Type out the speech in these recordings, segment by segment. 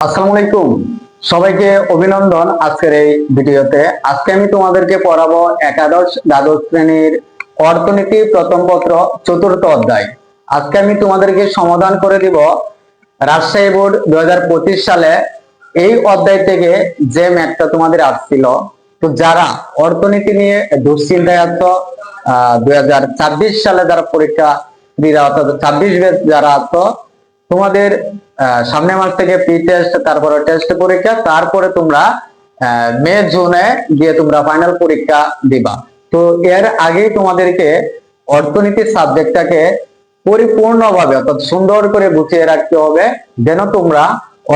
আসসালামু আলাইকুম। সবাইকে অভিনন্দন আজকের এই ভিডিওতে। আজকে আমি তোমাদেরকে পড়াবো একাদশ দ্বাদশ শ্রেণির অর্থনীতি প্রথম পত্র চতুর্থ অধ্যায়। আজকে আমি তোমাদেরকে সমাধান করে দিব রাজশাহী বোর্ড দুই হাজার পঁচিশ সালে এই অধ্যায় থেকে যে ম্যাথটা তোমাদের আসছিল। তো যারা অর্থনীতি নিয়ে দুশ্চিন্তায় আছো দুই হাজার ছাব্বিশ সালে যারা পরীক্ষা দিরা, অর্থাৎ ছাব্বিশ বেশ যারা আছো তোমাদের আহ, সামনের মাস থেকে প্রি টেস্ট তারপরে টেস্ট পরীক্ষা তারপরে তোমরা মে জুনে গিয়ে তোমরা ফাইনাল পরীক্ষা দিবা। তো এর আগেই তোমাদেরকে অর্থনীতি সাবজেক্টটাকে পরিপূর্ণভাবে অর্থাৎ সুন্দর করে গুছিয়ে রাখতে হবে যেন তোমরা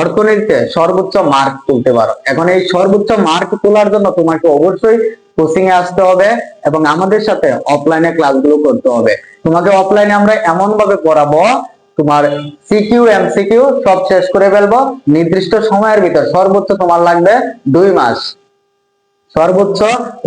অর্থনীতিতে সর্বোচ্চ মার্ক তুলতে পারো। এখন এই সর্বোচ্চ মার্ক তোলার জন্য তোমাকে অবশ্যই কোচিং এ আসতে হবে এবং আমাদের সাথে অফলাইনে ক্লাসগুলো করতে হবে। তোমাকে অফলাইনে আমরা এমন ভাবে পড়াবো তোমার সিকিউ এমসিকিউ সব শেষ করে ফেলব। নির্দিষ্ট সময়ের ভিতর সর্বোচ্চ তোমার লাগবে দুই মাস। সর্বোচ্চ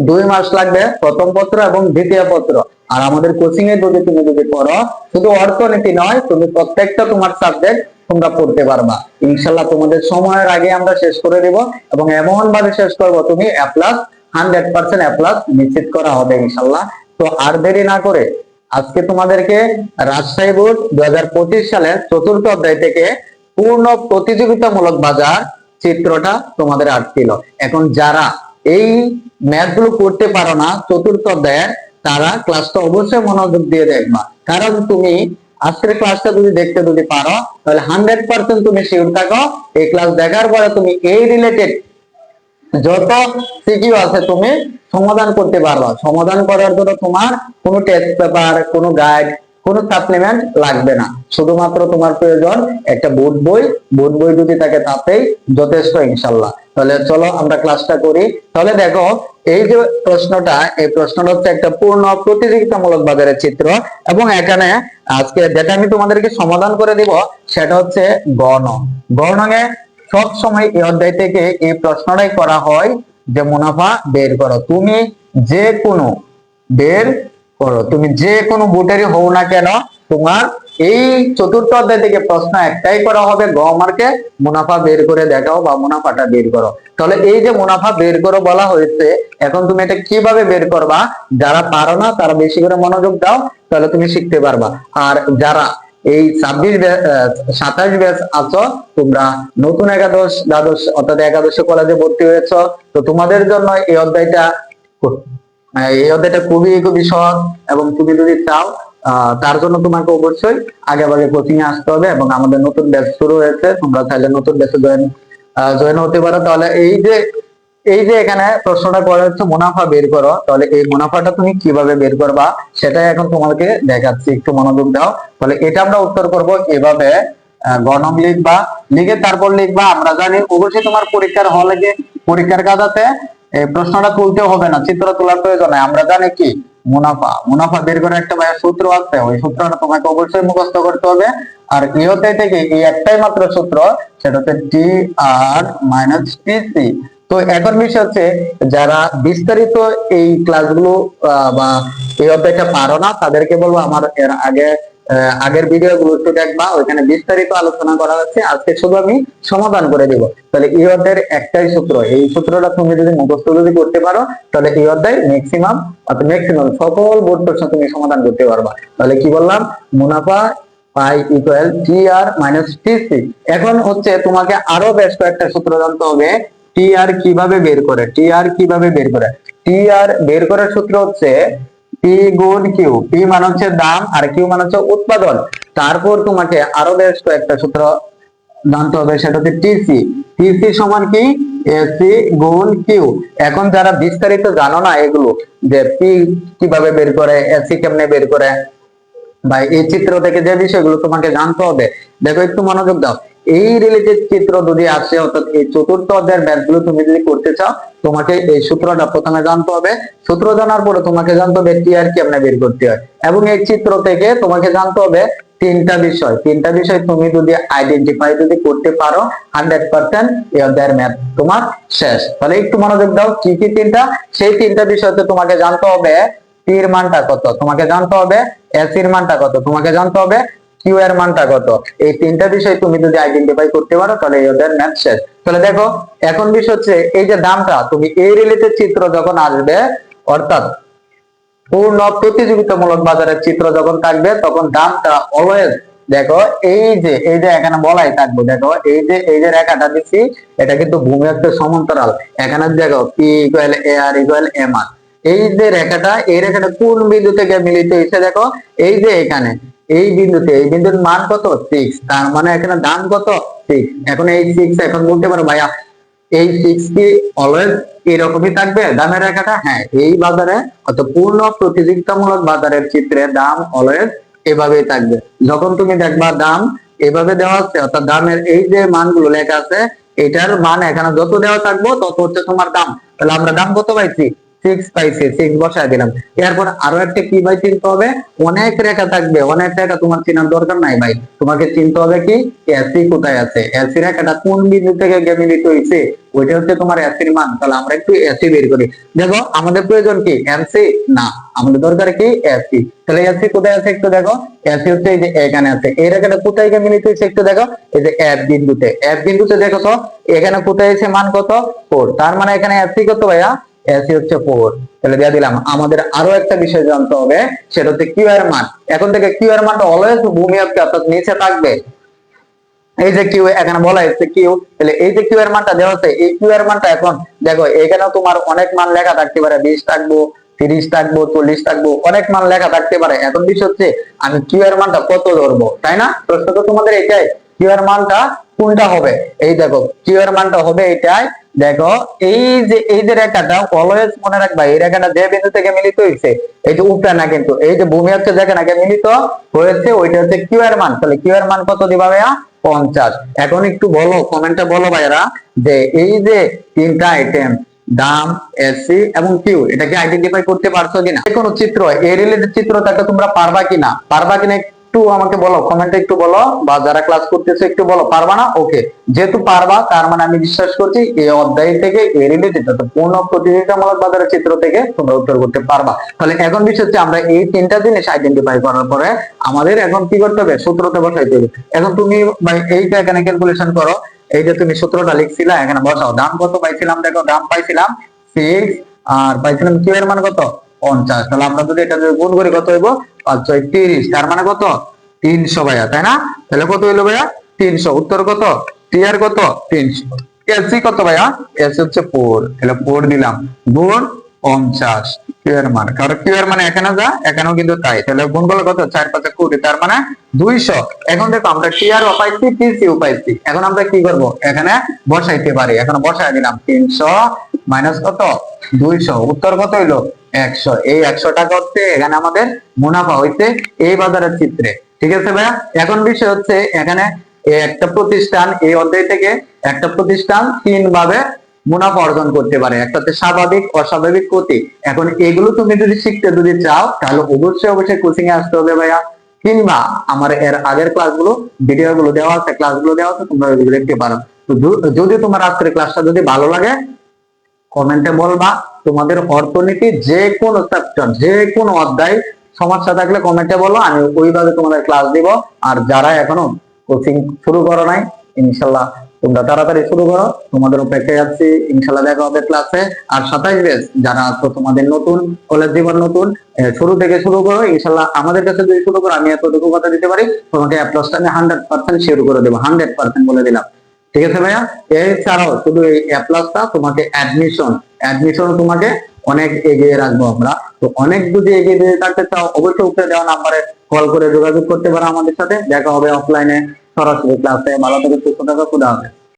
দুই মাস লাগবে প্রথম পত্র এবং দ্বিতীয় পত্র। আর আমাদের কোচিং এ যদি তুমি যদি পড়ো, শুধু অর্থনীতি নয়, তুমি প্রত্যেকটা তোমার সাবজেক্ট তোমরা পড়তে পারবা। ইনশাল্লাহ তোমাদের সময়ের আগে আমরা শেষ করে দিব এবং এমন ভাবে শেষ করব, তুমি A plus hundred percent A plus নিশ্চিত করা হবে ইনশাল্লাহ। তো আর দেরি না করে আজকে তোমাদেরকে রাজশাহী বোর্ড দু হাজার পঁচিশ সালের চতুর্থ অধ্যায় থেকে পূর্ণ প্রতিযোগিতামূলক বাজার চিত্রটা তোমাদের আসছিল এখন যারা এই ম্যাথগুলো করতে পারো না, চতুর্থ অধ্যায়ের, তারা ক্লাসটা অবশ্যই মনোযোগ দিয়ে দেখবা। কারণ তুমি আজকের ক্লাসটা যদি দেখতে যদি পারো, তাহলে হান্ড্রেড পার্সেন্ট তুমি শিওর থাকো, এই ক্লাস দেখার পরে তুমি এই রিলেটেড যত সিকিউ আছে তুমি সমাধান করতে পারবা। সমাধান করার জন্য তোমার কোনো টেস্ট পেপার কোনো গাইড কোনো সাপ্লিমেন্ট লাগবে না। শুধুমাত্র তোমার প্রয়োজন একটা বোর্ড বই। বোর্ড বই যদি থাকে তাতেই যথেষ্ট ইনশাল্লাহ তাহলে চলো আমরা ক্লাসটা করি। তাহলে দেখো, এই যে প্রশ্নটা, এই প্রশ্নটা হচ্ছে একটা পূর্ণ প্রতিযোগিতামূলক বাজারের চিত্র এবং এখানে আজকে যেটা আমি তোমাদেরকে সমাধান করে দিব, সেটা হচ্ছে গণ। গণে সব সময় এই অধ্যায় থেকে এই প্রশ্নটাই করা হয় যে মুনাফা বের করো। তুমি যে কোনো বের করো। তুমি যে কোনো বুটেরই হও না কেন, তোমার এই চতুর্থ অধ্যায় থেকে প্রশ্ন একটাই করা হবে, গ মার্কে মুনাফা বের করে দেখাও বা মুনাফাটা বের করো। তাহলে এই যে মুনাফা বের করো বলা হয়েছে, এখন তুমি এটা কীভাবে বের করবা? যারা পারো না, তারা বেশি করে মনোযোগ দাও, তাহলে তুমি শিখতে পারবা। আর যারা এই ছাব্বিশ সাতাশ ব্যাচ আছো, তোমরা নতুন একাদশ, দ্বাদশ, অর্থাৎ একাদশ কলেজে ভর্তি হয়েছ, তো তোমাদের জন্য এই অধ্যায়টা এই অধ্যায়টা খুবই খুবই সহজ এবং তুমি যদি চাও তার জন্য তোমাকে অবশ্যই আগে ভাগে কোচিং এ আসতে হবে এবং আমাদের নতুন ব্যাচ শুরু হয়েছে, তোমরা চাইলে নতুন ব্যাচে জয়েন জয়েন হতে পারো। তাহলে এই যে এই যে এখানে প্রশ্নটা করা হচ্ছে মুনাফা বের করো, তাহলে এই মুনাফাটা তুমি কীভাবে বের করবা সেটাই এখন তোমাকে দেখাচ্ছি, একটু মনোযোগ দাও। তাহলে এটা আমরা উত্তর করব এভাবে গণম লিখবা, লিখে তারপর লিখবা, আমরা জানি অবশ্যই তোমার পরীক্ষার হলে গিয়ে পরীক্ষার কাজাতে এই প্রশ্নটা তুলতে হবে না, চিত্র তোলার প্রয়োজন নাই। আমরা জানি কি? মুনাফা মুনাফা বের করার একটা সূত্র আছে, ওই সূত্রটা তোমাকে অবশ্যই মুখস্থ করতে হবে। আর ইহতে থেকে এই একটাই মাত্র সূত্র সেটা হচ্ছে টি আর মাইনাস টিসি তো এখন বিষয় হচ্ছে যারা বিস্তারিত এই ক্লাসগুলো বা এই অধ্যায়টা পারো না, তাদেরকে বলব আমার এর আগে আগের ভিডিও গুলো একটু দেখবা, ওইখানে বিস্তারিত আলোচনা করা হচ্ছে। আজকে শুধু আমি সমাধান করে দিব। তাহলে এই অধ্যায়ের একটাই সূত্র, এই সূত্রটা তুমি যদি মুখস্থ যদি করতে পারো, তাহলে এই অধ্যায় ম্যাক্সিমাম ম্যাক্সিমাম সকল বোর্ড প্রশ্ন তুমি সমাধান করতে পারবা। তাহলে কি বললাম? মুনাফা pi equal T R minus TC এখন হচ্ছে তোমাকে আরও বেশ কয়েকটা সূত্র জানতে হবে। টি আর কীভাবে বের করে? টি আর কীভাবে বের করে? টি আর বের করার সূত্র হচ্ছে পি গুণ কিউ পি মানে হচ্ছে দাম আর কিউ মানে হচ্ছে উৎপাদন। তারপর তোমাকে আরও বেশ কয়েকটা সূত্র জানতে হবে, সেটা হচ্ছে টিসি টিসি সমান কি? এসি গুণ কিউ এখন যারা বিস্তারিত জানো না এগুলো, যে পি কীভাবে বের করে এসি কেমনে বের করে, বা এই চিত্র থেকে যে বিষয়গুলো তোমাকে জানতে হবে, দেখো একটু মনোযোগ দাও। এই রিলেটেড চিত্র যদি আসে, অর্থাৎ এই চতুর্থ অধ্যায়ের ব্যাচগুলো তুমি যদি করতে চাও, তোমাকে এই সূত্রটা প্রথমে জানতে হবে। সূত্র জানার পরে তোমাকে জানতে হবে টি আর কেমনে বের করতে হয়। এবং এই চিত্র থেকে তোমাকে জানতে হবে তিনটা বিষয়। তিনটা বিষয় তুমি যদি আইডেন্টিফাই যদি করতে পারো হান্ড্রেড পার্সেন্ট এই অধ্যায়ের ম্যাথ তোমার শেষ। তাহলে একটু মনোযোগ দাও, কি কি তিনটা? সেই তিনটা বিষয়তে তোমাকে জানতে হবে টির মানটা কত? তোমাকে জানতে হবে, এসির মানটা কত? তোমাকে জানতে হবে কিউ এর মানটা কত? এই তিনটা বিষয় তুমি যদি আইডেন্টিফাই করতে পারো, তাহলে ওদের ম্যাথ শেষ। তাহলে দেখো, এখন বিষয় হচ্ছে, এই যে দামটা, তুমি এই রিলেটেড চিত্র যখন আসবে, অর্থাৎ পূর্ণ প্রতিযোগিতামূলক বাজারের চিত্র যখন থাকবে, তখন দামটা অলওয়েজ দেখো, এই যে এই যে এখানে বলাই থাকব, দেখো, এই যে এই যে রেখাটা দিচ্ছি এটা কিন্তু ভূমি একটা সমান্তরাল। এখানে দেখো P equal A R equal M R এই যে রেখাটা, এই রেখাটা কোন বিন্দু থেকে মিলিত হয়েছে দেখো, এই যে এখানে। এই বিন্দুতে, এই বিন্দুর মান কত? সিক্স তার মানে এখানে দাম কত? সিক্স এখন এই সিক্স এখন বলতে পারো, ভাইয়া, এই সিক্স কি অলওয়েজ এরকমই থাকবে? দামের রেখাটা? হ্যাঁ এই বাজারে অত পূর্ণ প্রতিযোগিতামূলক বাজারের চিত্রে দাম অলওয়েজ এভাবেই থাকবে। যখন তুমি দেখবা দাম এভাবে দেওয়া আছে, অর্থাৎ দামের এই যে মানগুলো লেখা আছে, এটার মান এখানে যত দেওয়া থাকব, তত হচ্ছে তোমার দাম। তাহলে আমরা দাম কত পাইছি? সিক্স পাইছি সিক্স বসায় দিলাম। এরপর আরও একটা কি ভাই চিনতে হবে? অনেক রেখা থাকবে, অনেক রেখা তোমার চেনার দরকার নাই ভাই। তোমাকে চিনতে হবে কি এসি কোথায় আছে? এসি রেখাটা কোন বিন্দু থেকে গিয়ে মিলিত হয়েছে? ওইটা হচ্ছে তোমার এসির মান। তাহলে আমরা একটু এসি বের করি। দেখো, আমাদের প্রয়োজন কি? এমসি না। আমাদের দরকার কি? এসি তাহলে এসি কোথায় আছে একটু দেখো। এসি হচ্ছে এই যে এখানে আছে। এই রেখাটা কোথায় গিয়ে মিলিত হয়েছে একটু দেখো। এই যে এফ বিন্দুতে। এফ বিন্দুতে দেখো তো, এখানে কোথায় এসে মান কত? ফোর তার মানে এখানে এসি কত ভাইয়া? এসি হচ্ছে ফোর তাহলে দিয়ে দিলাম। আমাদের আরও একটা বিষয় জানতে হবে, সেটা হচ্ছে কিউ এর মান। এখন থেকে কিউ এর মানটা অলওয়েজ ভূমি অক্ষে অর্থাৎ নিচে থাকবে। এই যে কিউ এখানে বলা হয়েছে কিউ তাহলে এই যে কিউ এর মানটা দেওয়া আছে, এই কিউ এর মানটা এখন, দেখো, এখানেও তোমার অনেক মান লেখা থাকতে পারে, বিশ থাকব, তিরিশ থাকব, চল্লিশ থাকব, অনেক মান লেখা থাকতে পারে। এখন বিষয় হচ্ছে, আমি কিউ এর মানটা কত ধরবো, তাই না? প্রশ্ন তো তোমাদের এটাই কিউ এর মানটা কোনটা হবে? এই দেখো কিউ এর মানটা হবে এটাই দেখো, এই যে এই যে রেখাটা অলওয়েজ মনে রাখবা, এই রেখাটা যে বিন্দু থেকে মিলিত হয়েছে, এই যে উপরে না কিন্তু, এই যে ভূমি হচ্ছে যেখানে মিলিত হয়েছে, ওইটা হচ্ছে কিউ এর মান। তাহলে কিউ এর মান কত দিবা ভাইয়া? পঞ্চাশ। এখন একটু বলো কমেন্টে বলো ভাইয়ারা, যে এই যে তিনটা আইটেম দাম এসি এবং কিউ এটাকে আইডেন্টিফাই করতে পারছ কিনা? কোনো চিত্র, এই রিলেটেড চিত্র তাকে তোমরা পারবা কিনা? পারবা কিনা একটু আমাকে বলো কমেন্টে একটু বলো বা যারা ক্লাস করতেছে একটু বলো, পারবা না? ওকে যেহেতু পারবা, তার মানে আমি বিশ্বাস করছি এই অধ্যায় থেকে, এই রিলেটেড অর্থাৎ পূর্ণ প্রতিযোগিতামূলক বাজারের চিত্র থেকে তোমরা উত্তর করতে পারবা। তাহলে এখন হচ্ছে আমরা এই তিনটা জিনিস আইডেন্টিফাই করার পরে আমাদের এখন কি করতে হবে? সূত্রতে বসাইতে হবে। এখন তুমি এইটা এখানে ক্যালকুলেশন করো। এই যে তুমি সূত্রটা লিখছিলা, এখানে বসাও। দাম কত পাইছিলাম? দেখো, দাম পাইছিলাম সিক্স আর পাইছিলাম কিউ এর মান কত? পঞ্চাশ। তাহলে আমরা যদি এটা গুণ করি, কত হইব? পাঁচ ছয় তিরিশ তার মানে কত? তিনশো ভাইয়া, তাই না? তাহলে কত হইল ভাইয়া? তিনশো। উত্তর কত? টি আর কত? তিনশো। এলসি কত ভাইয়া? এলসি হচ্ছে ফোর তাহলে ফোর দিলাম। গুণ পঞ্চাশ। কিউ এর মান। কারণ কিউ এর মানে এখানে যা, এখানেও কিন্তু তাই। তাহলে গুণ করলে কত? চার পাঁচে কুড়ি। তার মানে দুইশো। এখন দেখো, আমরা টি আর পাইছি টি সি পাইছি। এখন আমরা কি করব? এখানে বসাইতে পারি। এখন বসাই দিলাম। তিনশো মাইনাস কত? দুইশো। উত্তর কত হইল? একশো, এই একশো টাকা হচ্ছে এখানে আমাদের মুনাফা হইছে এই বাজারের চিত্রে। ঠিক আছে ভাইয়া? এখন বিষয় হচ্ছে এখানে একটা প্রতিষ্ঠান, এই অধ্যায় থেকে একটা প্রতিষ্ঠান তিন ভাবে মুনাফা অর্জন করতে পারে। একটা স্বাভাবিক, অস্বাভাবিক ক্ষতি। এখন এগুলো তুমি যদি শিখতে যদি চাও, তাহলে অবশ্যই অবশ্যই কোচিং এ আসতে হবে ভাইয়া। কিংবা আমার এর আগের ক্লাসগুলো ভিডিও গুলো দেওয়া আছে ক্লাসগুলো দেওয়া আছে, তোমরা দেখতে পারো। যদি তোমার আজকের ক্লাসটা যদি ভালো লাগে কমেন্টে বলবা। তোমাদের অর্থনীতি যে কোনো চ্যাপ্টার যে কোনো অধ্যায় সমস্যা থাকলে কমেন্টে বলো, আমি ওইভাবে তোমাদের ক্লাস দিব। আর যারা এখনও কোচিং শুরু করো নাই, ইনশাল্লাহ তোমরা তাড়াতাড়ি শুরু করো। তোমাদের অপেক্ষায় আছি, ইনশাল্লাহ দেখা হবে ক্লাসে আর সাতাইশ বেশ যারা আছো তোমাদের নতুন কলেজ জীবন নতুন শুরু থেকে শুরু করো। ইনশাল্লাহ আমাদের কাছে যদি শুরু করো, আমি এতটুকু কথা দিতে পারি। তোমাকে অ্যাপ্লাসটা আমি হান্ড্রেড পার্সেন্ট শুরু করে দেবো। হান্ড্রেড পার্সেন্ট বলে দিলাম। ঠিক আছে ভাইয়া? এছাড়াও শুধু এই অ্যাপ্লাসটা তোমাকে অ্যাডমিশন অ্যাডমিশন তোমাকে অনেক এগিয়ে রাখব আমরা। তো অনেক যদি এগিয়ে দিয়ে থাকতে চাও, অবশ্যই উঠে দেওয়া নাম্বারে কল করে যোগাযোগ করতে পারো আমাদের সাথে। দেখা হবে অফলাইনে সরাসরি ক্লাসে ভালো থেকে, সুস্থ থাকা, খুদা হবে